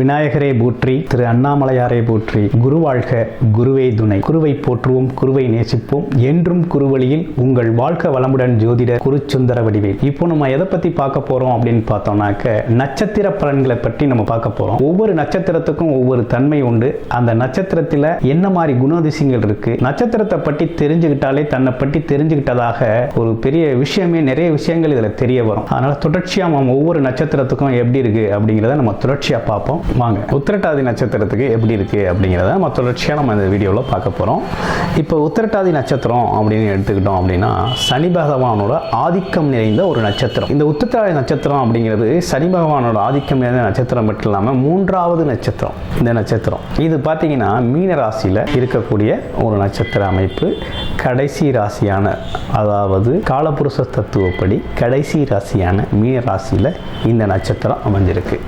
விநாயகரே போற்றி திரு அண்ணாமலையாரே போற்றி. குரு வாழ்க குருவே துணை. குருவை போற்றுவோம் குருவை நேசிப்போம். என்றும் குருவழியில் உங்கள் வாழ்க்கை வளமுடன் ஜோதிட குருச்சுந்தர வடிவேல். இப்போ நம்ம எதை பத்தி பார்க்க போறோம் அப்படின்னு பார்த்தோம்னாக்க நட்சத்திர பலன்களை பற்றி நம்ம பார்க்க போறோம். ஒவ்வொரு நட்சத்திரத்துக்கும் ஒவ்வொரு தன்மை உண்டு. அந்த நட்சத்திரத்தில் என்ன மாதிரி குணாதிசயங்கள் இருக்கு? நட்சத்திரத்தை பற்றி தெரிஞ்சுக்கிட்டாலே தன்னை பற்றி தெரிஞ்சுக்கிட்டதாக ஒரு பெரிய விஷயமே நிறைய விஷயங்கள் இதில் தெரிய வரும். அதனால தொடர்ச்சியாக நம்ம ஒவ்வொரு நட்சத்திரத்துக்கும் எப்படி இருக்கு அப்படிங்கிறத நம்ம தொடர்ச்சியாக பார்ப்போம். வாங்க. உத்திரட்டாதி நட்சத்திரத்துக்கு எப்படி இருக்கு அப்படிங்கிறத நம்ம தொடர்ச்சியாக நம்ம இந்த வீடியோவில் பார்க்க போகிறோம் இப்போ உத்திரட்டாதி நட்சத்திரம் அப்படின்னு எடுத்துக்கிட்டோம் அப்படின்னா சனி பகவானோட ஆதிக்கம் நிறைந்த ஒரு நட்சத்திரம். இந்த உத்திரட்டாதி நட்சத்திரம் அப்படிங்கிறது சனி பகவானோட ஆதிக்கம் நிறைந்த நட்சத்திரம் மட்டும் இல்லாமல் மூன்றாவது நட்சத்திரம். இந்த நட்சத்திரம். இது பார்த்தீங்கன்னா மீன ராசியில் இருக்கக்கூடிய ஒரு நட்சத்திர அமைப்பு. கடைசி ராசியான அதாவது காலபுருஷ தத்துவப்படி கடைசி ராசியான மீன ராசியில் இந்த நட்சத்திரம் அமைஞ்சிருக்கு.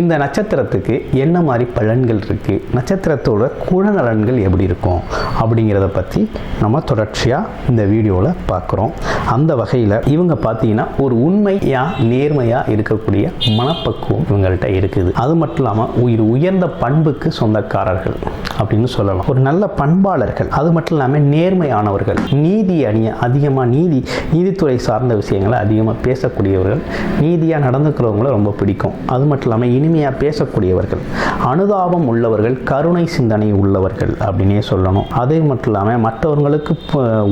இந்த நட்சத்திரத்துக்கு என்ன மாதிரி பலன்கள் இருக்குது நட்சத்திரத்தோட குணநலன்கள் எப்படி இருக்கும் அப்படிங்கிறத பற்றி நம்ம தொடர்ச்சியாக இந்த வீடியோவில் பார்க்குறோம் அந்த வகையில் இவங்க பார்த்தீங்கன்னா ஒரு உண்மையாக நேர்மையாக இருக்கக்கூடிய மனப்பக்குவம் இவங்கள்ட்ட இருக்குது. அது மட்டும் இல்லாமல் உயிர் உயர்ந்த பண்புக்கு சொந்தக்காரர்கள் அப்படின்னு சொல்லலாம். ஒரு நல்ல பண்பாளர்கள் அது மட்டும் இல்லாமல் நேர்மையானவர்கள் நீதி அணிய அதிகமாக நீதி நீதித்துறை சார்ந்த விஷயங்களை அதிகமாக பேசக்கூடியவர்கள் நீதியாக நடந்துக்கிறவங்கள ரொம்ப பிடிக்கும். அது மட்டும் இல்லாமல் இனிமையாக பேசக்கூடியவர்கள் அனுதாபம் உள்ளவர்கள் கருணை சிந்தனை உள்ளவர்கள் அப்படின்னே சொல்லணும். அதே மட்டும் இல்லாமல் மற்றவர்களுக்கு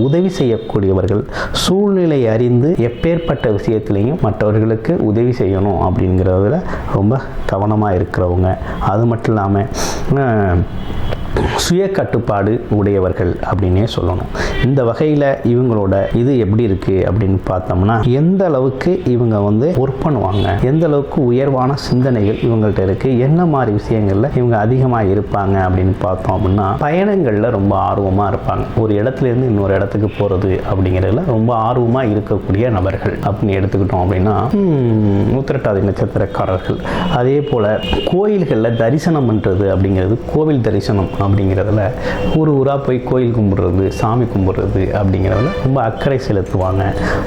உதவி செய்யக்கூடியவர்கள் சூழ்நிலை அறிந்து எப்பேற்பட்ட விஷயத்திலையும் மற்றவர்களுக்கு உதவி செய்யணும் அப்படிங்கிறதுல ரொம்ப கவனமாக இருக்கிறவங்க. அது மட்டும் இல்லாமல் சுய கட்டுப்பாடு உடையவர்கள் அப்படின்னே சொல்லணும். இந்த வகையில் இவங்களோட இது எப்படி இருக்குது அப்படின்னு பார்த்தோம்னா எந்த அளவுக்கு இவங்க வந்து ஒர்க் பண்ணுவாங்க எந்த அளவுக்கு உயர்வான சிந்தனைகள் இவங்கள்ட்ட இருக்குது என்ன மாதிரி விஷயங்களில் இவங்க அதிகமாக இருப்பாங்க அப்படின்னு பார்த்தோம் அப்படின்னா பயணங்களில் ரொம்ப ஆர்வமாக இருப்பாங்க. ஒரு இடத்துல இருந்து இன்னொரு இடத்துக்கு போகிறது அப்படிங்கிறதுல ரொம்ப ஆர்வமாக இருக்கக்கூடிய நபர்கள் அப்படின்னு எடுத்துக்கிட்டோம் அப்படின்னா உத்திரட்டாதி நட்சத்திரக்காரர்கள். அதே போல் கோயில்களில் தரிசனம் பண்ணுறது அப்படிங்கிறது கோவில் தரிசனம். அப்படிங்கிறதுல ஊர் ஊராக போய் கோயில் கும்பிட்றது சாமி கும்பிட்றது அப்படிங்கிறதுல ரொம்ப அக்கறை செலுத்துவாங்க.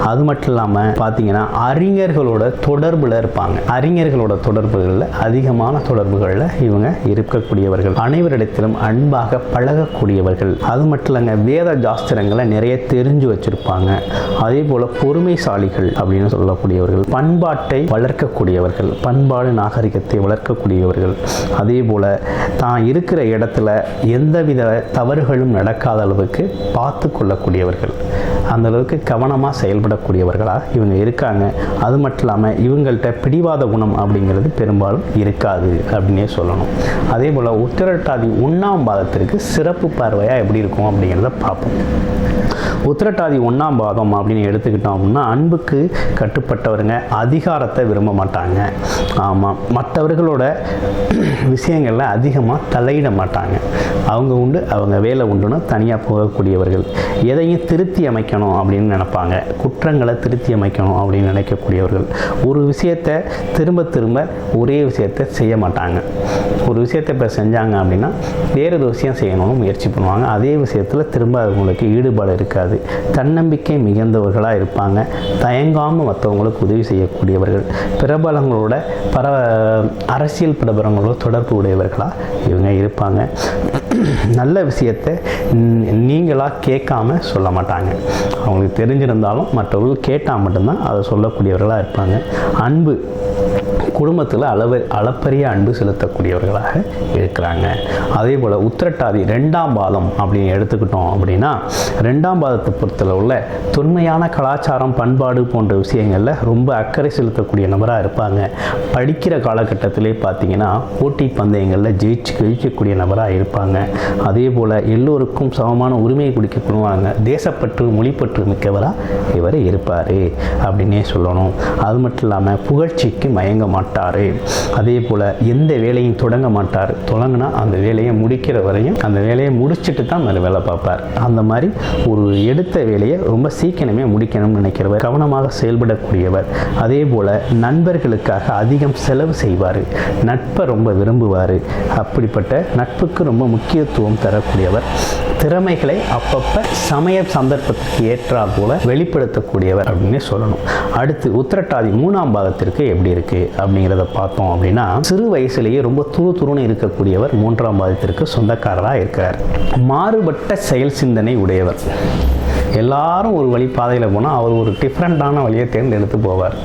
அது மட்டும் இல்லாமல் பார்த்தீங்கன்னா அறிஞர்களோட தொடர்பில் இருப்பாங்க. அறிஞர்களோட தொடர்புகளில் அதிகமான தொடர்புகளில் இவங்க இருக்கக்கூடியவர்கள். அனைவரிடத்திலும் அன்பாக பழகக்கூடியவர்கள். அது மட்டும் இல்லைங்க வேத ஜாஸ்திரங்களை நிறைய தெரிஞ்சு வச்சுருப்பாங்க. அதே போல் பொறுமைசாலிகள் அப்படின்னு சொல்லக்கூடியவர்கள். பண்பாட்டை வளர்க்கக்கூடியவர்கள். பண்பாடு நாகரிகத்தை வளர்க்கக்கூடியவர்கள். அதே போல் தான் இருக்கிற இடத்துல எந்தவித தவறுகளும் நடக்காத அளவுக்கு பார்த்து கொள்ளக்கூடியவர்கள் அந்த அளவுக்கு கவனமாக செயல்படக்கூடியவர்களாக இவங்க இருக்காங்க. அது மட்டும் இல்லாமல் இவங்கள்ட்ட பிடிவாத குணம் அப்படிங்கிறது பெரும்பாலும் இருக்காது அப்படின்னே சொல்லணும். அதே போல் உத்திரட்டாதி உண்ணாம் பாதத்திற்கு சிறப்பு பார்வையாக எப்படி இருக்கும் அப்படிங்கிறத பார்ப்போம். உத்திரட்டாதி ஒன்றாம் பாதம் அப்படின்னு எடுத்துக்கிட்டோம் அப்படின்னா அன்புக்கு கட்டுப்பட்டவருங்க அதிகாரத்தை விரும்ப மாட்டாங்க. ஆமாம் மற்றவர்களோட விஷயங்களில் அதிகமாக தலையிட மாட்டாங்க. அவங்க உண்டு அவங்க வேலை உண்டுன்னு தனியாக போகக்கூடியவர்கள். எதையும் திருத்தி அமைக்கணும் அப்படின்னு நினைப்பாங்க. குற்றங்களை திருத்தி அமைக்கணும் அப்படின்னு நினைக்கக்கூடியவர்கள். ஒரு விஷயத்தை திரும்ப திரும்ப ஒரே விஷயத்தை செய்ய மாட்டாங்க. ஒரு விஷயத்தை இப்போ செஞ்சாங்க அப்படின்னா வேறு விஷயம் செய்யணும்னு முயற்சி பண்ணுவாங்க. அதே விஷயத்தில் திரும்ப அவங்களுக்கு ஈடுபாடு இருக்காது. தன்னம்பிக்கை மிகுந்தவர்களாக இருப்பாங்க. தயங்காமல் மற்றவங்களுக்கு உதவி செய்யக்கூடியவர்கள். பிரபலங்களோட பர அரசியல் பிரபலங்களோட தொடர்பு உடையவர்களாக இவங்க இருப்பாங்க. நல்ல விஷயத்தை நீங்களாக கேட்காம சொல்ல மாட்டாங்க. அவங்களுக்கு தெரிஞ்சிருந்தாலும் மற்றவர்கள் கேட்டால் மட்டும்தான் அதை சொல்லக்கூடியவர்களாக இருப்பாங்க. அன்பு குடும்பத்தில் அளவு அளப்பரிய அன்பு செலுத்தக்கூடியவர்களாக இருக்கிறாங்க. அதே போல் உத்திரட்டாதி ரெண்டாம் பாதம் அப்படின்னு எடுத்துக்கிட்டோம் அப்படின்னா ரெண்டாம் பாதத்தை பொறுத்தல உள்ள தொன்மையான கலாச்சாரம் பண்பாடு போன்ற விஷயங்களில் ரொம்ப அக்கறை செலுத்தக்கூடிய நபராக இருப்பாங்க. படிக்கிற காலகட்டத்திலே பார்த்தீங்கன்னா போட்டி பந்தயங்களில் ஜெயிச்சு ஜெயிக்கக்கூடிய நபராக இருப்பாங்க. அதே போல் எல்லோருக்கும் சமமான உரிமையை கொடுக்கப்படுவாங்க. தேசப்பற்று மொழிப்பற்று மிக்கவராக இவர் இருப்பார் அப்படின்னே சொல்லணும். அது மட்டும் இல்லாமல் புகழ்ச்சிக்கு மயங்க மாட்டார் அதே போல் எந்த வேலையும் தொடங்க மாட்டார். தொடங்கினா அந்த வேலையை முடிக்கிற வரையும் அந்த வேலையை முடிச்சுட்டு தான் மறு வேலை பார்ப்பார். அந்த மாதிரி ஒரு எடுத்த வேலையை ரொம்ப சீக்கிரமே முடிக்கணும்னு நினைக்கிறவர் கவனமாக செயல்படக்கூடியவர். அதே போல் நண்பர்களுக்காக அதிகம் செலவு செய்வார். நட்பை ரொம்ப விரும்புவார். அப்படிப்பட்ட நட்புக்கு ரொம்ப முக்கியத்துவம் தரக்கூடியவர். திறமைகளை அப்பப்போ சமய சந்தர்ப்பத்துக்கு ஏற்றாற் போல வெளிப்படுத்தக்கூடியவர் அப்படின்னு சொல்லணும். அடுத்து உத்திரட்டாதி மூணாம் பாகத்திற்கு எப்படி இருக்குது அப்படின்னு அப்படிங்கிறத பார்த்தோம் அப்படின்னா சிறு வயசுலேயே ரொம்ப துரு துருன்னு இருக்கக்கூடியவர் மூன்றாம் பாதத்திற்கு சொந்தக்காரராக இருக்கிறார் மாறுபட்ட செயல் சிந்தனை உடையவர். எல்லாரும் ஒரு வழி பாதையில் போனால் அவர் ஒரு டிஃப்ரெண்ட்டான வழியை தேர்ந்தெடுத்து போவார்.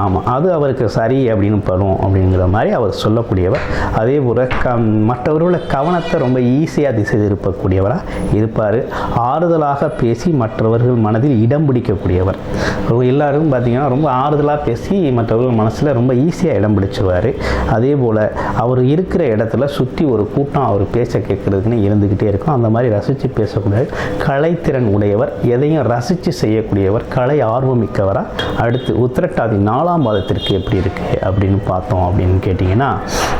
ஆமாம் அது அவருக்கு சரி அப்படின்னு படும் அப்படிங்கிற மாதிரி அவர் சொல்லக்கூடியவர். அதே போல் க மற்றவர்களோட கவனத்தை ரொம்ப ஈஸியாக திசை திருப்பக்கூடியவராக இருப்பார். ஆறுதலாக பேசி மற்றவர்கள் மனதில் இடம் பிடிக்கக்கூடியவர். எல்லாரும் பார்த்தீங்கன்னா ரொம்ப ஆறுதலாக பேசி மற்றவர்கள் மனசில் ரொம்ப ஈஸியாக இடம் பிடிச்சிருவார். அதே போல் அவர் இருக்கிற இடத்துல சுற்றி ஒரு கூட்டம் அவர் பேச கேட்குறதுக்குன்னு இருந்துக்கிட்டே இருக்கும். அந்த மாதிரி ரசித்து பேசக்கூடிய கலைத்திறன் உடையவர். எதையும் ரசித்து செய்யக்கூடியவர் கலை ஆர்வமிக்கவராக அடுத்து உத்திரட்டாதி நாலாம் பாதத்திற்கு எப்படி இருக்குது அப்படின்னு பார்த்தோம் அப்படின்னு கேட்டிங்கன்னா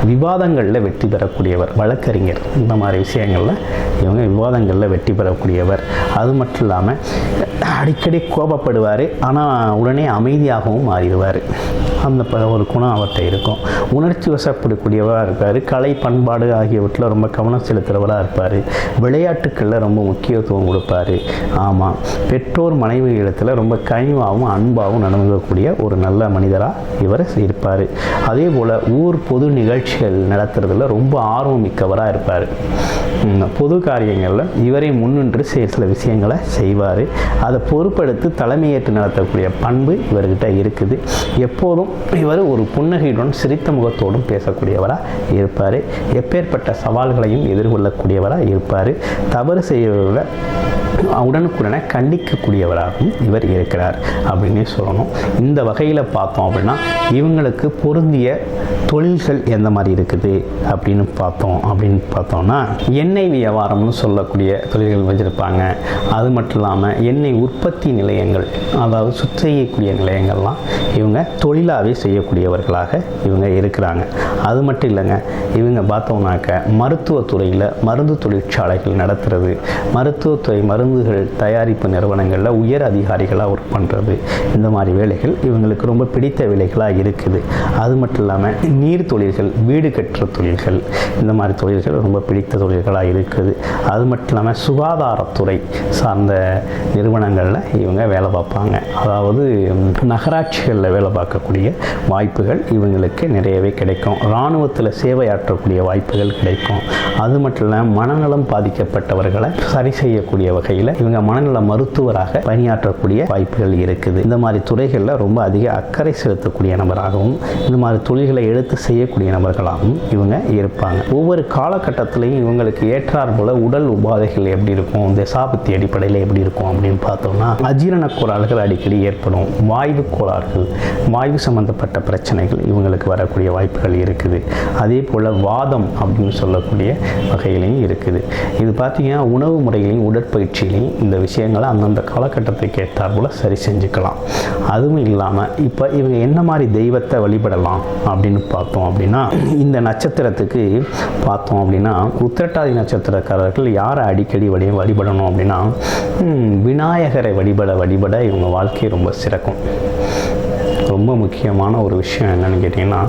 விவாதங்களில் வெற்றி பெறக்கூடியவர் வழக்கறிஞர் இந்த மாதிரி விஷயங்களில் இவங்க விவாதங்களில் வெற்றி பெறக்கூடியவர். அது மட்டும் இல்லாமல் அடிக்கடி கோபப்படுவார் ஆனால் உடனே அமைதியாகவும் மாறிடுவார். அந்த ப- ஒரு குணம் அவர்கிட்ட இருக்கும். உணர்ச்சி வசப்படக்கூடியவராக இருப்பார் கலை பண்பாடு ஆகியவற்றில் ரொம்ப கவனம் செலுத்துகிறவராக இருப்பார். விளையாட்டுக்களில் ரொம்ப முக்கியத்துவம் கொடுப்பார். ஆமாம் பெற்றோர் மனைவி இடத்துல ரொம்ப கனிவாகவும் அன்பாகவும் நடந்துக்கக்கூடிய ஒரு நல்ல மனிதராக இவர் இருப்பார். அதே போல் ஊர் பொது நிகழ்ச்சிகள் நடத்துறதுல ரொம்ப ஆர்வம் மிக்கவராக இருப்பார். பொது காரியங்களில் இவரை முன்னின்று சில சில விஷயங்களை செய்வார். அதை பொறுப்பெடுத்து தலைமையேற்று நடத்தக்கூடிய பண்பு இவர்கிட்ட இருக்குது. எப்போதும் இவர் ஒரு புன்னகையுடன் சிரித்த முகத்தோடும் பேசக்கூடியவராக இருப்பார். எப்பேற்பட்ட சவால்களையும் எதிர்கொள்ளக்கூடியவராக இருப்பார். தவறு செய்யவர்களை உடனுக்குடனே கண்டிக்கக்கூடியவராகவும் இவர் இருக்கிறார் அப்படின்னே சொல்லணும். இந்த வகையில் பார்த்தோம் அப்படின்னா இவங்களுக்கு பொருந்திய தொழில்கள் எந்த மாதிரி இருக்குது அப்படின்னு பார்த்தோம். அப்படின்னு பார்த்தோம்னா எண்ணெய் வியாபாரம்னு சொல்லக்கூடிய தொழில்கள் வச்சுருப்பாங்க. அது மட்டும் இல்லாமல் எண்ணெய் உற்பத்தி நிலையங்கள் அதாவது சுற்றி செய்யக்கூடிய நிலையங்கள்லாம் இவங்க தொழிலாகவே செய்யக்கூடியவர்களாக இவங்க இருக்கிறாங்க. அது மட்டும் இல்லைங்க இவங்க பார்த்தோம்னாக்க மருத்துவத்துறையில் மருந்து தொழிற்சாலைகள் நடத்துறது மருத்துவத்துறை மருந்து மருந்துகள் தயாரிப்பு நிறுவனங்களில் உயர் அதிகாரிகளாக ஒர்க் பண்ணுறது இந்த மாதிரி வேலைகள் இவங்களுக்கு ரொம்ப பிடித்த வேலைகளாக இருக்குது. அது மட்டும் இல்லாமல் நீர் தொழில்கள் வீடு கட்டுற தொழில்கள் இந்த மாதிரி தொழில்கள் ரொம்ப பிடித்த தொழில்களாக இருக்குது. அது மட்டும் இல்லாமல் சுகாதாரத்துறை சார்ந்த நிறுவனங்களில் இவங்க வேலை பார்ப்பாங்க. அதாவது நகராட்சிகளில் வேலை பார்க்கக்கூடிய வாய்ப்புகள் இவங்களுக்கு நிறையவே கிடைக்கும். இராணுவத்தில் சேவையாற்றக்கூடிய வாய்ப்புகள் கிடைக்கும். அது மட்டும் இல்லாமல் மனநலம் பாதிக்கப்பட்டவர்களை சரி செய்யக்கூடிய வகையில் இவங்க மனநல மருத்துவராக பணியாற்றக்கூடிய வாய்ப்புகள் இருக்குது. இந்த மாதிரி துறைகளில் ரொம்ப அதிக அக்கறை செலுத்தக்கூடிய நபராகவும் இந்த மாதிரி தொழில்களை எடுத்து செய்யக்கூடிய நபர்களாகவும் இவங்க இருப்பாங்க. ஒவ்வொரு காலகட்டத்திலையும் இவங்களுக்கு ஏற்றார் போல உடல் உபாதைகள் எப்படி இருக்கும் தசாபத்தி அடிப்படையில் எப்படி இருக்கும் அப்படின்னு பார்த்தோம்னா அஜீரண கோளாறுகள் அடிக்கடி ஏற்படும். வாய்வு கோளாறுகள் வாய்வு சம்பந்தப்பட்ட பிரச்சனைகள் இவங்களுக்கு வரக்கூடிய வாய்ப்புகள் இருக்குது. அதே போல் வாதம் அப்படின்னு சொல்லக்கூடிய வகையிலையும் இருக்குது. இது பார்த்தீங்கன்னா உணவு முறைகளையும் நிகழ்ச்சியிலையும் இந்த விஷயங்களை அந்தந்த காலகட்டத்துக்கு ஏற்றாற்போல் சரி செஞ்சுக்கலாம். அதுவும் இல்லாமல் இப்போ இவங்க என்ன மாதிரி தெய்வத்தை வழிபடலாம் அப்படின்னு பார்த்தோம் அப்படின்னா இந்த நட்சத்திரத்துக்கு பார்த்தோம் அப்படின்னா உத்திரட்டாதி நட்சத்திரக்காரர்கள் யாரை அடிக்கடி வழி வழிபடணும் அப்படின்னா விநாயகரை வழிபட வழிபட இவங்க வாழ்க்கை ரொம்ப சிறக்கும். ரொம்ப முக்கியமான ஒரு விஷயம் என்னன்னு கேட்டிங்கன்னா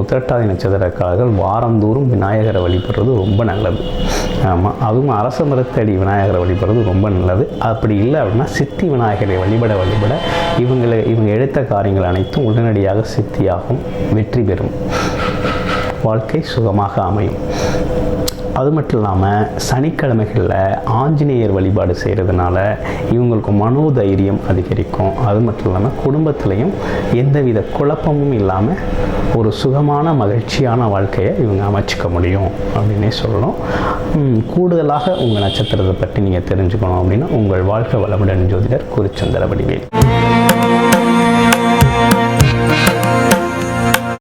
உத்திரட்டாதி நட்சத்திரக்காரர்கள் வாரந்தோறும் விநாயகரை வழிபடுறது ரொம்ப நல்லது. ஆமாம் அதுவும் அரச மரத்தடி விநாயகரை வழிபடுறது ரொம்ப நல்லது. அப்படி இல்லை அப்படின்னா சித்தி விநாயகரை வழிபட வழிபட இவங்களை இவங்க எடுத்த காரியங்கள் அனைத்தும் உடனடியாக சித்தியாகும் வெற்றி பெறும். வாழ்க்கை சுகமாக அமையும். அது மட்டும் இல்லாமல் சனிக்கிழமைகளில் ஆஞ்சநேயர் வழிபாடு செய்கிறதுனால இவங்களுக்கு மனோதைரியம் அதிகரிக்கும். அது மட்டும் இல்லாமல் குடும்பத்திலையும் எந்தவித குழப்பமும் இல்லாமல் ஒரு சுகமான மகிழ்ச்சியான வாழ்க்கையை இவங்க அமைச்சிக்க முடியும் அப்படின்னே சொல்லணும். கூடுதலாக உங்கள் நட்சத்திரத்தை பற்றி நீங்கள் தெரிஞ்சுக்கணும் அப்படின்னா உங்கள் வாழ்க்கை வளமுடன் ஜோதிடர் குறிச்சந்திர வடிவேல்.